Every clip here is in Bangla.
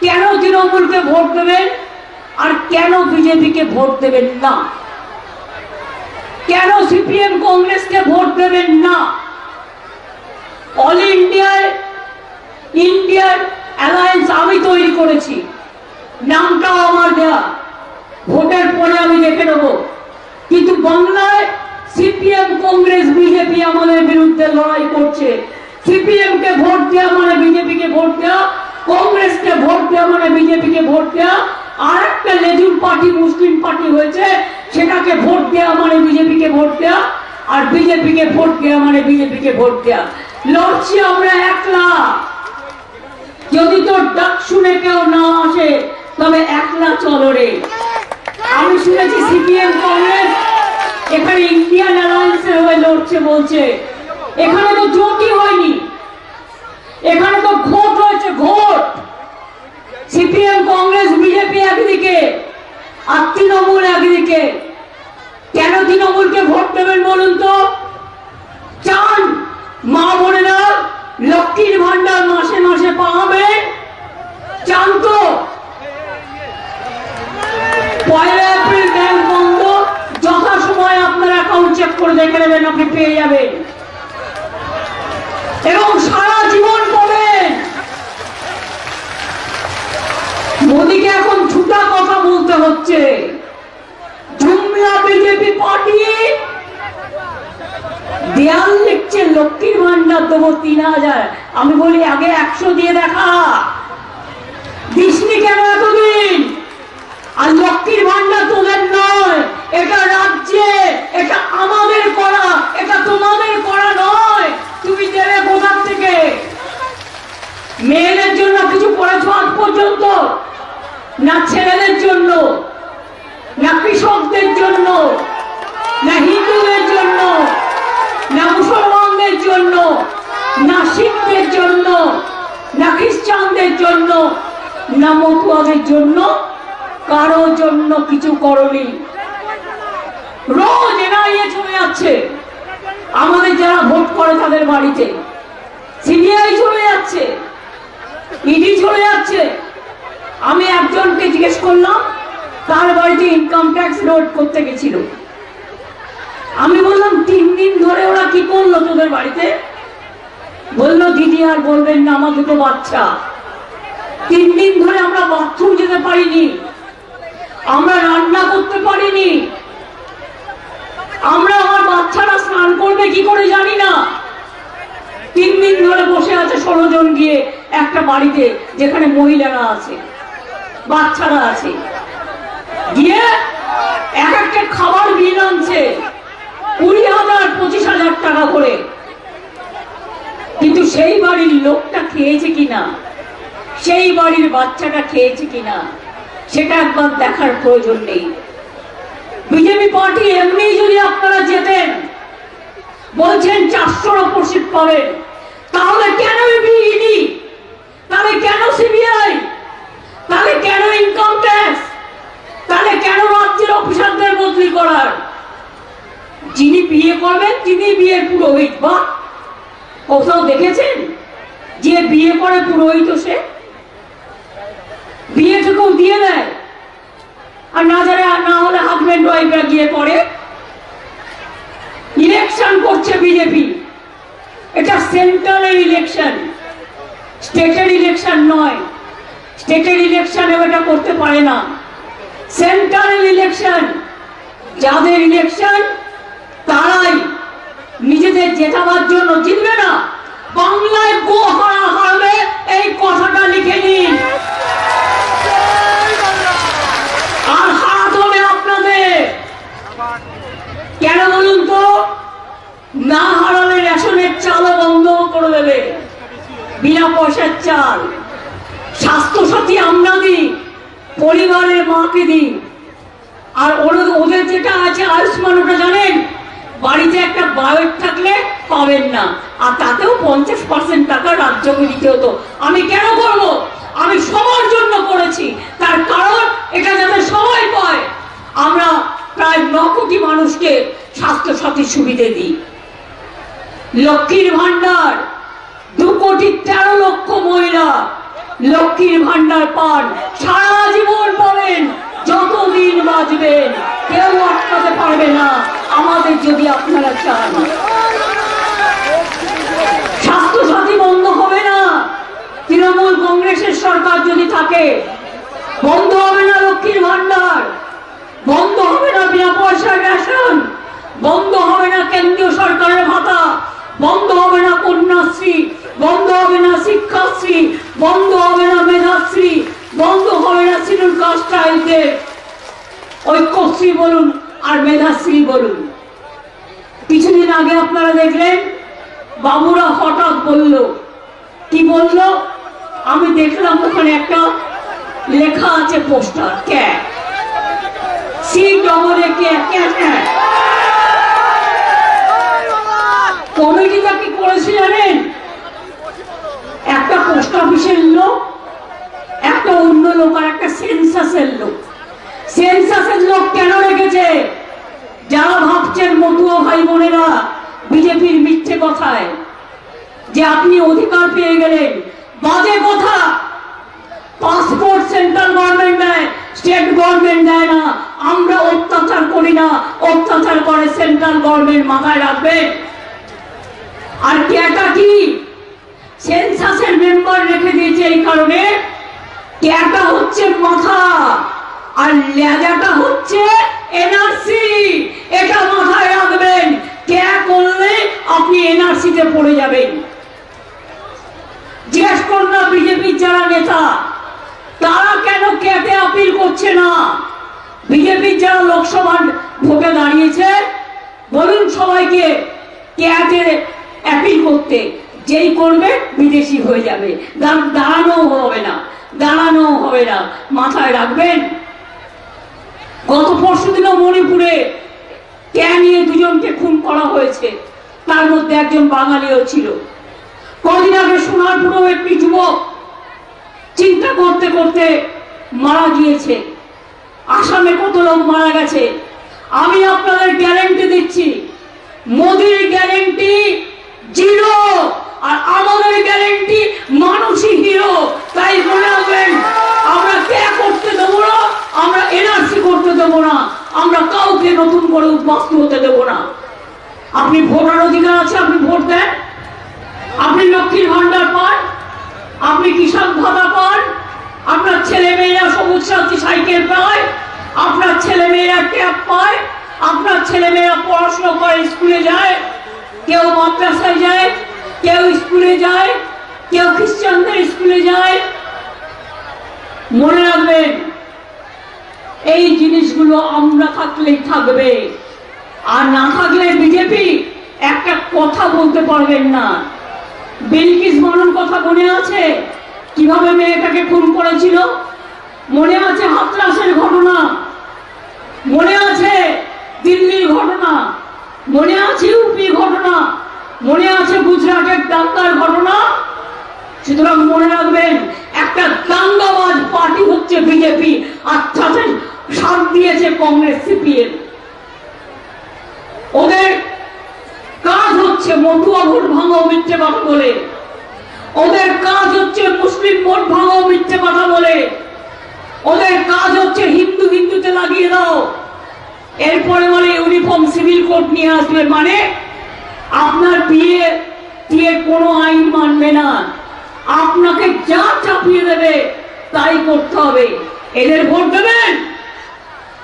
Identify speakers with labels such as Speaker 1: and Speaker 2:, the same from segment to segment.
Speaker 1: কেন তৃণমূলকে ভোট দেবেন? আর কেন বিজেপিকে ভোট দেবেন না? কেন সিপিএম কংগ্রেসকে ভোট দেবেন না? অল ইন্ডিয়ায় ইন্ডিয়ান অ্যালায়েন্স আমি তৈরি করেছি। নামটাও আমার দেয়া। ভোটের পরে আমি দেখে নেব। কিন্তু বাংলায় সিপিএম, কংগ্রেস, বিজেপি আমাদের বিরুদ্ধে লড়াই করছে। সিপিএম কে ভোট দেওয়া মানে বিজেপিকে ভোট দেওয়া কংগ্রেসকে ভোট দেওয়া মানে বিজেপিকে ভোট দেওয়া আর একটা লেজুর পার্টি, মুসলিম পার্টি হয়েছে, সেটাকে ভোট দেওয়া মানে বিজেপিকে ভোট দেওয়া আর বিজেপিকে ভোট দেওয়া মানে বিজেপিকে ভোট দেওয়া লড়ছি আমরা একলা। যদি তোর ডাক শুনে কেউ না আসে, তবে একলা চলো রে। আমি শুনেছি সিপিএম কংগ্রেস, এখানে ইন্ডিয়ান অ্যালায়েন্সের হয়ে লড়ছে, বলছে। এখানে তো জোটই হয়নি। এখানে তো ভোট হয়েছে ভোট সিপিএম, কংগ্রেস, বিজেপি একদিকে, আর তৃণমূল একদিকে। কেন তৃণমূলকে ভোট দেবেন বলুন তো? চান মা বোনেরা লক্ষ্মীর ভান্ডার মাসে মাসে পাবেন চান তো? পয়লা এপ্রিল ব্যাংক বন্ধ। যথাসময় আপনার অ্যাকাউন্ট চেক করে দেখে নেবেন, আপনি পেয়ে যাবেন। এবং সারা জীবন পাবেন মোদীকে এখন ছুটা কথা বলতে হচ্ছে। জুমলা বিজেপি পার্টি দেয়াল লিখছে লক্ষ্মীর ভান্ডার দেবো তিন হাজার। আমি বলি, আগে একশো দিয়ে দেখা। দিসনি কেন এতদিন? আর লক্ষ্মীর ভান্ডার তোদের নয়। এটা রাজ্যে, এটা আমাদের করা, এটা তোমাদের করা নয়। তুমি দেবে কোথা থেকে? মেয়েদের জন্য কিছু করেছ আজ পর্যন্ত? না ছেলেদের জন্য, না কৃষকদের জন্য, না হিন্দুদের জন্য, না মুসলমানদের জন্য, না শিখদের জন্য, না খ্রিস্টানদের জন্য, না মতুয়াদের জন্য, কারও জন্য কিছু করনি। রোজ এনআইএ চলে যাচ্ছে। আমাদের যারা ভোট করে তাদের বাড়িতে। সিবিআই চলে যাচ্ছে। ইডি চলে যাচ্ছে। আমি একজনকে জিজ্ঞেস করলাম, তার বাড়িতে ইনকাম ট্যাক্স লোড করতে গেছিল। আমি বললাম, তিন দিন ধরে ওরা কি করল তোদের বাড়িতে? বলল, দিদি আর বলবেন না, আমার দুটো বাচ্চা। তিন দিন ধরে আমরা বাথরুম যেতে পারিনি। আমরা রান্না করতে পারিনি। আমরা আমার বাচ্চারা স্নান করবে কি করে জানি না। তিন দিন ধরে বসে আছে ষোলো জন গিয়ে একটা বাড়িতে যেখানে মহিলারা আছে। বাচ্চারা আছে। গিয়ে এক একটা খাবার বিল আনছে। কুড়ি হাজার, পঁচিশ হাজার টাকা করে। কিন্তু সেই বাড়ির লোকটা খেয়েছে কিনা? সেই বাড়ির বাচ্চাটা খেয়েছে কিনা? সেটা একবার দেখার প্রয়োজন নেই। বিজেপি পার্টি এমনি যদি আপনারা যেতেন, বলছেন চারশোর ওপর সিট পাবেন, তাহলে কেন ইডি? তাহলে কেন সিবিআই? তাহলে কেন ইনকাম ট্যাক্স তাহলে কেন রাজ্যের অফিসারদের বদলি করার? যিনি বিয়ে করবেন, তিনি বিয়ের পুরোহিত, বা? কোথাও দেখেছেন? যে বিয়ে করে পুরোহিত সে? বিয়েটুকুও দিয়ে দেয়। আর না যারা না হলে হাজবেন্ড ওয়াইফরা গিয়ে করে। ইলেকশন করছে বিজেপি এটা সেন্ট্রালের ইলেকশন স্টেটের ইলেকশন নয়। স্টেটের ইলেকশনে এটা করতে পারে না। সেন্ট্রাল ইলেকশন যাদের ইলেকশন তারাই নিজেদের জেতাবার জন্য জিতবে না। বাংলায় গো হারা হারবে, এই কথাটা লিখে নিন। আর হারাতে হবে আপনাদের। কেন বলুন তো? না হারালে রেশনের চালও বন্ধ করে দেবে। বিনা পয়সার চাল। স্বাস্থ্যসাথী আমরা দিই পরিবারের মাকে দিই। আর ওর- ওদের যেটা আছে আয়ুষ্মান, ওটা জানেন? বাড়িতে একটা বায়োট থাকলে পাবেন না। আর তাতেও পঞ্চাশ পার্সেন্ট টাকা রাজ্যকে দিতে হতো। আমি কেন করব? আমি সবার জন্য করেছি। তার কারণ এটা যাতে সবাই পায়। আমরা প্রায় ন কোটি মানুষকে স্বাস্থ্যসাথী সুবিধে দিই। লক্ষ্মীর ভান্ডার দু কোটি তেরো লক্ষ মহিলা লক্ষ্মীর ভান্ডার পান। সারা জীবন পাবেন যতদিন বাঁচবেন কেউ আটকাতে পারবে না। আমাদের যদি আপনারা চান। স্বাস্থ্যসাথী বন্ধ হবে না। তৃণমূল কংগ্রেসের সরকার যদি থাকে, বন্ধ হবে না লক্ষ্মীর ভান্ডার। বন্ধ হবে না বিনা পয়সার রেশন। বন্ধ হবে না কেন্দ্রীয় সরকারের ভাতা। বন্ধ হবে না কন্যাশ্রী। বন্ধ হবে না শিক্ষাশ্রী। বন্ধ হবে না মেধাশ্রী, বন্ধ হবে না শিডিউল কাস্ট ট্রাইবদের ঐক্যশ্রী বলুন আর মেধাশ্রী বলুন। কিছুদিন আগে আপনারা দেখলেন, বাবুরা হঠাৎ বলল, কি বলল? আমি দেখলাম ওখানে একটা লেখা আছে poster cat C double A K cat কমিটিটা কি করেছে জানেন? পোস্ট অফিসের লোক, একটা অন্য লোক আর একটা সেন্সাসের লোক। সেন্সাসের লোক কেন রেখেছে? যারা ভাবছেন মতুয়া ভাই বোনেরা বিজেপির মিথ্যে কথায়, যে আপনি অধিকার পেয়ে গেলেন। বাজে কথা। পাসপোর্ট সেন্ট্রাল গভর্নমেন্ট দেয় স্টেট গভর্নমেন্ট দেয় না। আমরা অত্যাচার করি না, অত্যাচার করে সেন্ট্রাল গভর্নমেন্ট মাথায় রাখবেন। আর ক্যাটা কি? সেন্সাসের মেম্বার রেখে দিয়েছে এই কারণে। ক্যাটা হচ্ছে মাথা, আর লেজাটা হচ্ছে এনআরসি। এটা মাথায় রাখবেন, ক্যা করলে আপনি এনআরসিতে পড়ে যাবেন। জিজ্ঞেস করুন না বিজেপির যারা নেতা, তারা কেন ক্যাটে আপিল করছে না? বিজেপির যারা লোকসভার ভোটে দাঁড়িয়েছে, বলুন সবাইকে ক্যাটে অ্যাপিল করতে। যেই করবে বিদেশি হয়ে যাবে। দা- দাঁড়ানোও হবে না দাঁড়ানো হবে না। মাথায় রাখবেন? গত পরশু দিনও মণিপুরে নিয়ে দুজনকে খুন করা হয়েছে। তার মধ্যে একজন বাঙালিও ছিল। কদিন আগে সোনারপুরেও একটি যুবক চিন্তা করতে করতে মারা গিয়েছে। আসামে কত লোক মারা গেছে। আমি আপনাদের গ্যারেন্টি দিচ্ছি, মোদির গ্যারেন্টি জিরো আর আমাদের গ্যারেন্টি মানুষই হিরো, তাই মনে রাখবেন, আমরা কে করতে দেবো না, আমরা এনআরসি করতে দেবো না, আমরা কাউকে নতুন করে উদ্বাস্তু হতে দেবো না। আপনি ভোটার অধিকার আছে, আপনি ভোট দেন। আপনি লক্ষ্মীর ভান্ডার পান, আপনি কৃষক ভাতা পান, আপনার ছেলে মেয়েরা সবুজ সাথী সাইকেল পায়, আপনার ছেলে মেয়েরা ট্যাব পায়, আপনার ছেলে মেয়েরা পড়াশোনা করে স্কুলে যায়, কেউ মাদ্রাসায় যায় কেউ স্কুলে যায়, কেউ খ্রিস্টানদের স্কুলে যায়। মনে রাখবেন, এই জিনিসগুলো আমরা থাকলেই থাকবে। আর না থাকলে বিজেপি একটা কথা বলতে পারবেন না। বিলকিস বানুর কথা মনে আছে? কীভাবে মেয়েটাকে খুন করেছিল? মনে আছে হাতরাসের ঘটনা? মনে আছে দিল্লির ঘটনা? মনে আছে ইউপি ঘটনা? মনে আছে গুজরাটের দাঙ্গার ঘটনা? সুতরাং মনে রাখবেন, একটা দাঙ্গাবাজ পার্টি হচ্ছে বিজেপি তাতে সাথ দিয়েছে কংগ্রেস সিপিএম। ওদের কাজ হচ্ছে মতুয়া ভোট ভাঙা মিথ্যে কথা বলে। ওদের কাজ হচ্ছে মুসলিম ভোট ভাঙা মিথ্যে কথা বলে। ওদের কাজ হচ্ছে হিন্দু হিন্দুতে লাগিয়ে দাও। এরপরে বলে ইউনিফর্ম সিভিল কোড নিয়ে আসবে মানে আপনার বিয়ে দিয়ে কোনো আইন মানবে না। আপনাকে যা চাপিয়ে দেবে, তাই করতে হবে। এদের ভোট দেবেন?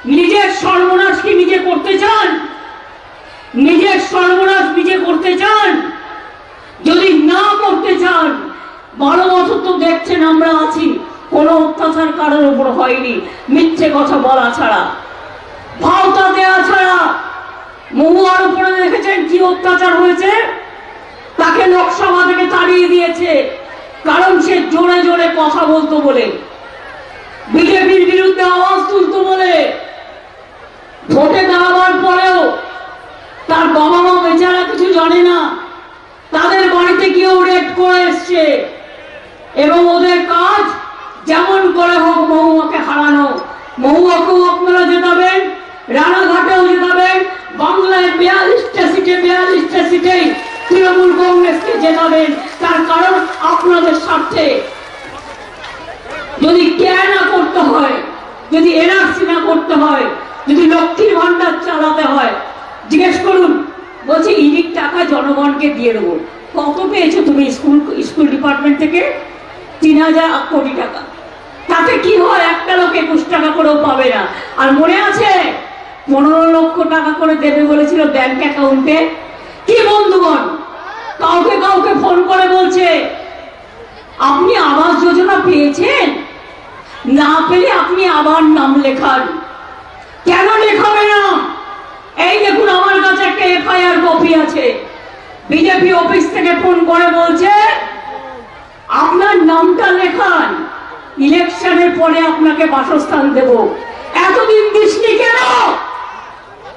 Speaker 1: নিজের সর্বনাশ কি নিজে করতে চান? নিজের সর্বনাশ নিজে করতে চান? যদি না করতে চান বারো বছর তো দেখছেন আমরা আছি। কোনো অত্যাচার কারোর উপর হয়নি। মিথ্যে কথা বলা ছাড়া। ভাওতা দেওয়া ছাড়া মহুয়ার উপরে দেখেছেন কি অত্যাচার হয়েছে? তাকে লোকসভা থেকে তাড়িয়ে দিয়েছে। কারণ সে জোরে জোরে কথা বলতো বলে। বিজেপির বিরুদ্ধে আওয়াজ তুলতো বলে। ভোটে দাঁড়াবার পরেও তার বাবা মা বেচারা কিছু জানে না। তাদের বাড়িতে গিয়েও রেড করে এসছে। এবং ওদের কাজ যেমন করে হোক মহুয়াকে হারানো। মহুয়াকেও আপনারা জেতাবেন। বিয়াল্লিশটা সিটে বিয়াল্লিশটা সিটেই তৃণমূল কংগ্রেসকে জেতাবেন তার কারণ আপনাদের স্বার্থে। যদি কেয়ার না করতে হয়, যদি এনআরসি না করতে হয়, যদি লক্ষ্মীর ভান্ডার চালাতে হয়, জিজ্ঞেস করুন, বলছে ইডির টাকা জনগণকে দিয়ে দেবো। কত পেয়েছ তুমি স্কুল স্কুল ডিপার্টমেন্ট থেকে? তিন হাজার কোটি টাকা। তাতে কি হয়? একটা লোক একুশ টাকা করেও পাবে না। আর মনে আছে পনেরো লক্ষ টাকা করে দেবে বলেছিল ব্যাংক অ্যাকাউন্টে কি বন্ধুগণ? কাউকে কাউকে ফোন করে বলছে, আপনি আবাস যোজনা পেয়েছেন? না পেলে আপনি আবার নাম লেখান। কেন লেখাবে না? এই দেখুন আমার কাছে একটা এফআইআর কপি আছে। বিজেপি অফিস থেকে ফোন করে বলছে, আপনার নামটা লেখান ইলেকশনের পরে আপনাকে বাসস্থান দেব। এতদিন দিসনি কেন?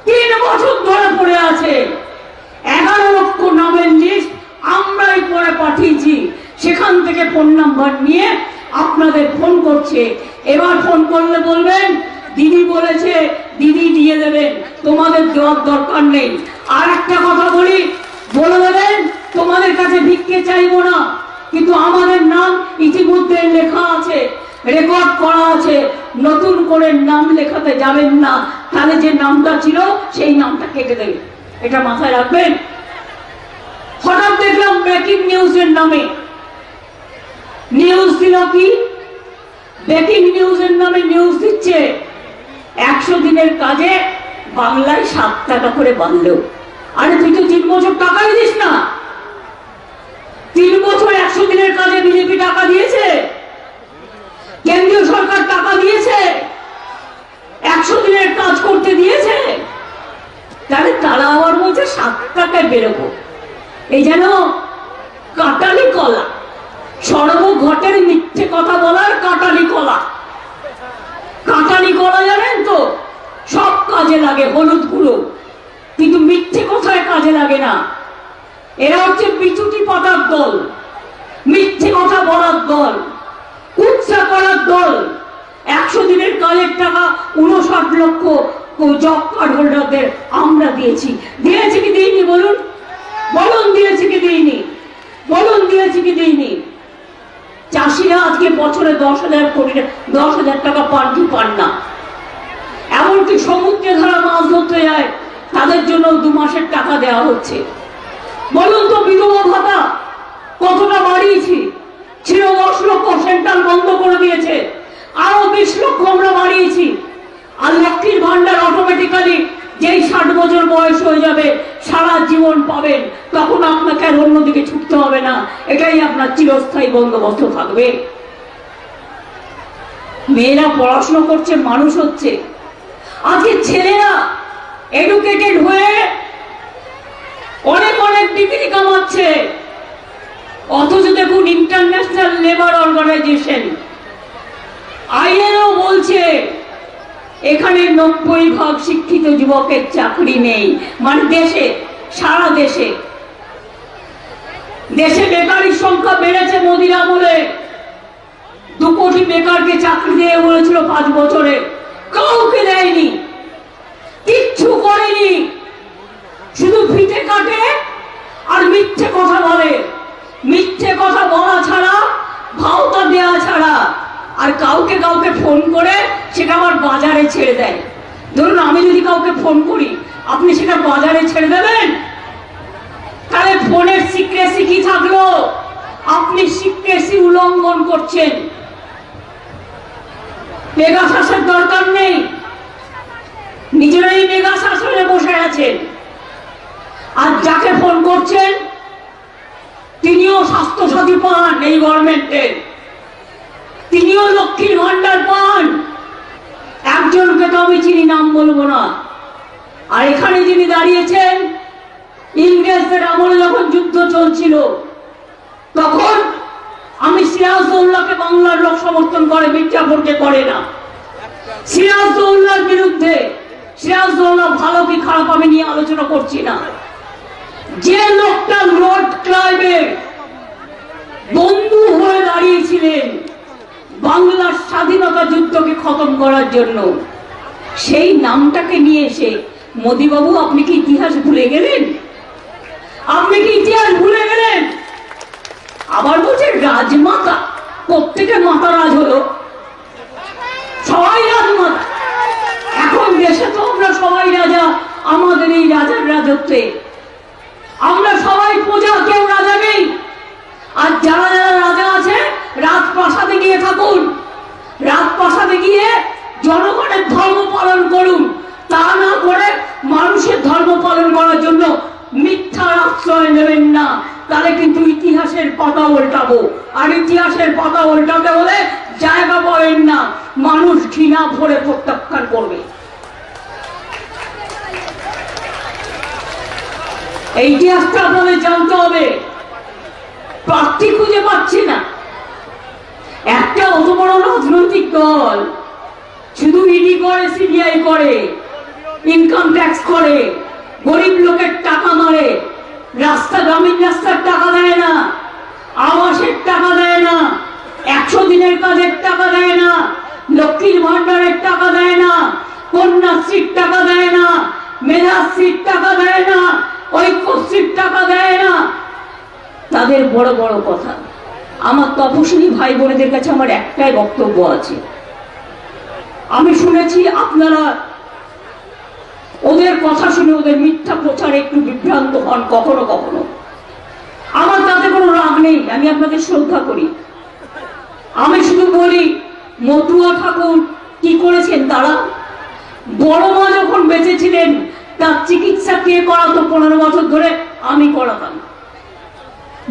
Speaker 1: তিন বছর ধরে পড়ে আছে। এগারো লক্ষ নামের লিস্ট আমরাই পরে পাঠিয়েছি। সেখান থেকে ফোন নাম্বার নিয়ে আপনাদের ফোন করছে। এবার ফোন করলে বলবেন, দিদি বলেছে, দিদি দিয়ে দেবেন, তোমাদের দেওয়ার দরকার নেই। আর একটা কথা বলি, বলে দেবেন, তোমাদের কাছে ভিক্ষে চাইব না, কিন্তু আমাদের নাম ইতিমধ্যে লেখা আছে। রেকর্ড করা আছে। নতুন করে নাম লেখাতে যাবেন না। তাহলে যে নামটা ছিল, সেই নামটা কেটে দেবে। এটা মাথায় রাখবেন? হঠাৎ দেখলাম ব্রেকিং নিউজের নামে। নিউজ দিল কি? ব্রেকিং নিউজের নামে নিউজ দিচ্ছে। একশো দিনের কাজে বাংলায় সাত টাকা করে বাঁধলো আরে তুই তো তিন বছর টাকাই দিস না তিন বছর একশো দিনের কাজে বিজেপি টাকা দিয়েছে কেন্দ্রীয় সরকার টাকা দিয়েছে একশো দিনের কাজ করতে দিয়েছে তাহলে তারা আবার বলছে সাত টাকায় বেরোবো। এই যেন কাটালি কলা। সর্বঘটের মিথ্যে কথা বলার কাটালি কলা। কাটালি কলা জানেন তো? সব কাজে লাগে হলুদ গুঁড়ো। কিন্তু মিথ্যে কথায় কাজে লাগে না। এরা হচ্ছে বিচুটি পাতার দল। মিথ্যে কথা বলার দল। কুৎসা করার দল। একশো দিনের কাজের টাকা উনষাট লক্ষ জব কার্ড হোল্ডারদের আমরা দিয়েছি। দিয়েছি কি দিইনি বলুন? বলুন দিয়েছি কি দিইনি? বলুন দিয়েছি কি দিইনি? চাষিরা আজকে বছরে দশ হাজার কোটি দশ হাজার টাকা পান কি পান না। এমনকি সমুদ্রে ধরা মাছ ধরতে যায়, তাদের জন্য দু মাসের টাকা দেওয়া হচ্ছে। বলুন তো বিধবা ভাতা কতটা বাড়িয়েছি? ছিল দশ লক্ষ, সেন্ট্রাল বন্ধ করে দিয়েছে। আরও বিশ লক্ষ আমরা বাড়িয়েছি। আর লক্ষ্মীর ভান্ডার অটোমেটিক্যালি যেই ষাট বছর বয়স হয়ে যাবে, সারা জীবন পাবেন। তখন আপনাকে আর অন্যদিকে ছুটতে হবে না। এটাই আপনার চিরস্থায়ী বন্দোবস্ত থাকবে। মেয়েরা পড়াশোনা করছে, মানুষ হচ্ছে। আজকে ছেলেরা এডুকেটেড হয়ে অনেক অনেক ডিগ্রি কামাচ্ছে। অথচ দেখুন ইন্টারন্যাশনাল লেবার অর্গানাইজেশন আইএনও বলছে এখানে নব্বই ভাগ শিক্ষিত যুবকের চাকরি নেই। মানে দেশে, সারা দেশে। দেশে বেকারির সংখ্যা বেড়েছে মোদির আমলে। দু কোটি বেকারকে চাকরি দিয়ে বলেছিল পাঁচ বছরে। কাউকে দেয়নি। কিচ্ছু করেনি শুধু ফিতে কাটে আর মিথ্যে কথা বলে মিথ্যে কথা বলা ছাড়া ভাওতা দেওয়া ছাড়া আর কাউকে কাউকে ফোন করে সেটা আবার বাজারে ছেড়ে দেয়। ধরুন আমি যদি কাউকে ফোন করি, আপনি সেটা বাজারে ছেড়ে দেবেন? তাহলে ফোনের সিক্রেসি কি থাকল? আপনি সিক্রেসি উল্লঙ্ঘন করছেন। মেগাশাসের দরকার নেই। নিজেরাই মেগা শাসনে বসে আছেন। আর যাকে ফোন করছেন, তিনিও স্বাস্থ্যসাথী পান এই গভর্নমেন্টের তিনিও লক্ষ্মীর ভান্ডার আমি চিনি, নাম বলব না। আর এখানে যিনি দাঁড়িয়েছেন, ইংরেজদের আমলে যখন যুদ্ধ চলছিল, তখন আমি সিরাজদৌল্লাকে বাংলার লোক সমর্থন করে মির্জাফরকে করে না। সিরাজদৌল্লার বিরুদ্ধে সিরাজদৌল্লা ভালো কি খারাপ আমি নিয়ে আলোচনা করছি না। যে লোকটা লর্ড ক্লাইভের বন্ধু হয়ে দাঁড়িয়েছিলেন, বাংলার স্বাধীনতা যুদ্ধকে খতম করার জন্য। সেই নামটাকে নিয়ে এসে, মোদীবাবু, আপনি কি ইতিহাস ভুলে গেলেন? আপনি কি ইতিহাস ভুলে গেলেন? আবার বলছে, রাজমাতা। প্রত্যেকে মাতা রাজ হলো। সবাই রাজমাতা। এখন দেশে তো আমরা সবাই রাজা। আমাদের এই রাজার রাজত্বে আমরা সবাই প্রজা, কেউ রাজা নেই। আর যারা যারা রাজা আছে, রাজপ্রাসাদে গিয়ে থাকুন। রাজপ্রাসাদে গিয়ে জনগণের ধর্ম পালন করুন। তা না করে মানুষের ধর্ম পালন করার জন্য মিথ্যার আশ্রয় নেবেন না। তাহলে কিন্তু ইতিহাসের পাতা উল্টাবো। আর ইতিহাসের পাতা উল্টাতে হলে জায়গা পাবেন না। মানুষ ঘৃণা ভরে প্রত্যাখ্যান করবে। ইতিহাসটা আপনাদের জানতে হবে। প্রার্থী খুঁজে পাচ্ছি না। একটা অত বড় রাজনৈতিক দল শুধু ইডি করে, সিবিআই করে ইনকাম ট্যাক্স করে, গরিব লোকের টাকা মারে, রাস্তা, গ্রামীণ রাস্তার টাকা দেয় না, আবাসের টাকা দেয় না, একশো দিনের কাজের টাকা দেয় না, লক্ষ্মীর ভান্ডারের টাকা দেয় না, কন্যাশ্রীর টাকা দেয় না, মেধাশ্রীর টাকা দেয় না, ঐক্যশ্রীর টাকা দেয় না। তাদের বড় বড় কথা। আমার তপশিলি ভাই বোনেদের কাছে আমার একটাই বক্তব্য আছে। আমি শুনেছি আপনারা ওদের কথা শুনে ওদের মিথ্যা প্রচারে একটু বিভ্রান্ত হন কখনো কখনো। আমার তাতে কোনো রাগ নেই, আমি আপনাদের শ্রদ্ধা করি। আমি শুধু বলি, মতুয়া ঠাকুর, কি করেছেন তারা? বড় মা যখন বেঁচে ছিলেন তার চিকিৎসা কে করাতো পনেরো বছর ধরে? আমি করাতাম।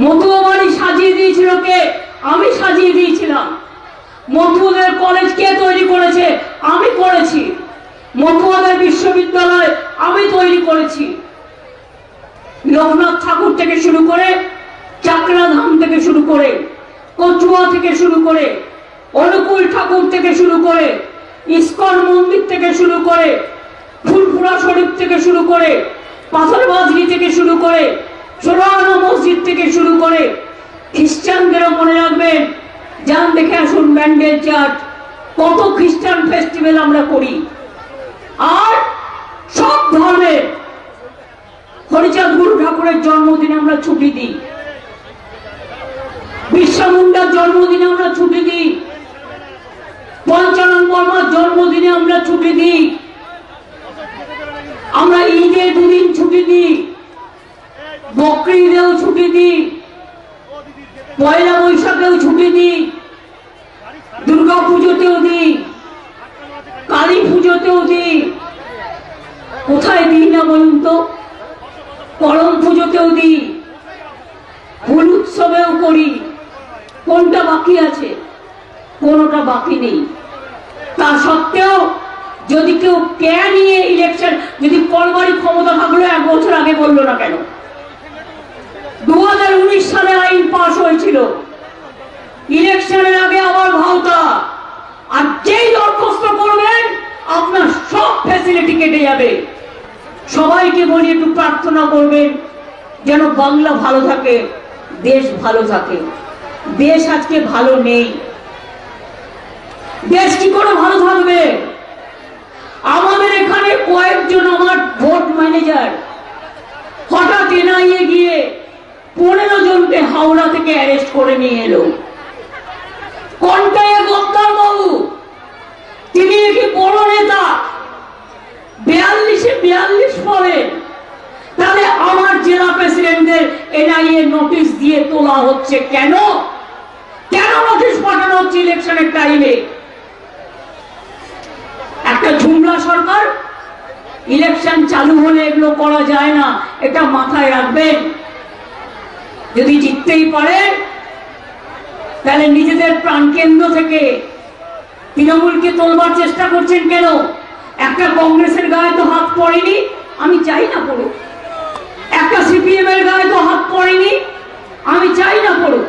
Speaker 1: মতুয়া বাড়ি সাজিয়ে দিয়েছিল কে? আমি সাজিয়ে দিয়েছিলাম। মতুয়াদের কলেজ কে তৈরি করেছে? আমি করেছি। মতুয়াদের বিশ্ববিদ্যালয় আমি তৈরি করেছি। লোকনাথ ঠাকুর থেকে শুরু করে চাকরা ধাম থেকে শুরু করে কচুয়া থেকে শুরু করে অনুকূল ঠাকুর থেকে শুরু করে ইস্কন মন্দির থেকে শুরু করে ফুলফুরা শরীফ থেকে শুরু করে পাথর বাজরি থেকে শুরু করে সোলানো মসজিদ থেকে শুরু করে খ্রিস্টানদেরও মনে রাখবেন যান দেখে আসুন ব্যান্ডেল চার্চ। কত খ্রিস্টান ফেস্টিভ্যাল আমরা করি। আর সব ধর্মের হরিচাঁদ গুরু ঠাকুরের জন্মদিনে আমরা ছুটি দিই। বিশ্বা মুন্ডার জন্মদিনে আমরা ছুটি দিই। পঞ্চানন বর্মার জন্মদিনে আমরা ছুটি দিই। আমরা ঈদে দুদিন ছুটি দিই। বকরি ঈদেও ছুটি দিই। পয়লা বৈশাখেও ছুটি দিই দুর্গা পুজোতেও দিই কালী পুজোতেও দিই কোথায় দিই না বলুন তো পুজোতেও দিই উৎসবেও করি। কোনটা বাকি আছে? কোনোটা বাকি নেই। তা সত্ত্বেও যদি কেউ কে নিয়ে ইলেকশন যদি পরবারই ক্ষমতা থাকল, এক বছর আগে বলল না কেন? দু হাজার উনিশ সালে আইন পাশ হয়েছিল। ইলেকশনের আগে আবার ভাওতা। আর যেই দরখাস্ত করবেন, আপনার সব ফ্যাসিলিটি কেটে যাবে। সবাইকে বলি, একটু প্রার্থনা করবেন। যেন বাংলা ভালো থাকে, দেশ ভালো থাকে। দেশ আজকে ভালো নেই। দেশ কি করে ভালো থাকবে? আমাদের এখানে কয়েকজন আমার ভোট ম্যানেজার হঠাৎ এনআইএ গিয়ে পনেরো জনকে হাওড়া থেকে অ্যারেস্ট করে নিয়ে এলো। কোনটায় গদ্দার বাবু তিনি একটি বড় নেতা, বিয়াল্লিশে বিয়াল্লিশ পড়েন তাহলে আমার জেলা প্রেসিডেন্টদের এনআইএ নোটিশ দিয়ে তোলা হচ্ছে কেন? কেন নোটিশ পাঠানো হচ্ছে ইলেকশনের টাইমে? একটা ঝুমলা সরকার, ইলেকশন চালু হলে এগুলো করা যায় না, এটা মাথায় রাখবেন। যদি জিততেই পারেন তাহলে নিজেদের প্রাণকেন্দ্র থেকে তৃণমূলকে তোলবার চেষ্টা করছেন কেন? একটা কংগ্রেসের গায়ে তো হাত পড়েনি, আমি চাই না পড়ুক একটা সিপিএম এর গায়ে তো হাত পড়েনি। আমি চাই না পড়ুক।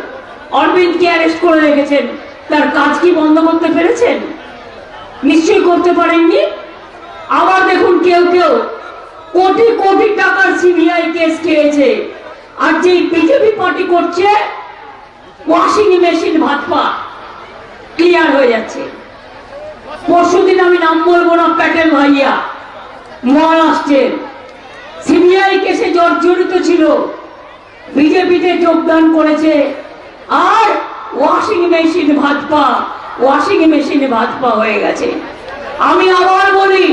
Speaker 1: অরবিন্দকে অ্যারেস্ট করে রেখেছেন। তার কাজ কি বন্ধ করতে পেরেছেন? নিশ্চয়ই করতে পারেননি। আবার দেখুন কেউ কেউ কোটি কোটি টাকার সিবিআই কেস খেয়েছে। আর যে বিজেপি পার্টি করছে ওয়াশিং মেশিন ভাতপা ক্লিয়ার হয়ে যাচ্ছে। পরশুদিন আমি নাম বলব না, প্যাটেল ভাইয়া। মহারাষ্ট্রের। সিবিআই কেসে জর্জরিত ছিল। বিজেপিতে যোগদান করেছে। আর washing machine Bhajpa, washing machine Bhajpa হয়ে গেছে। আমি আবার বলি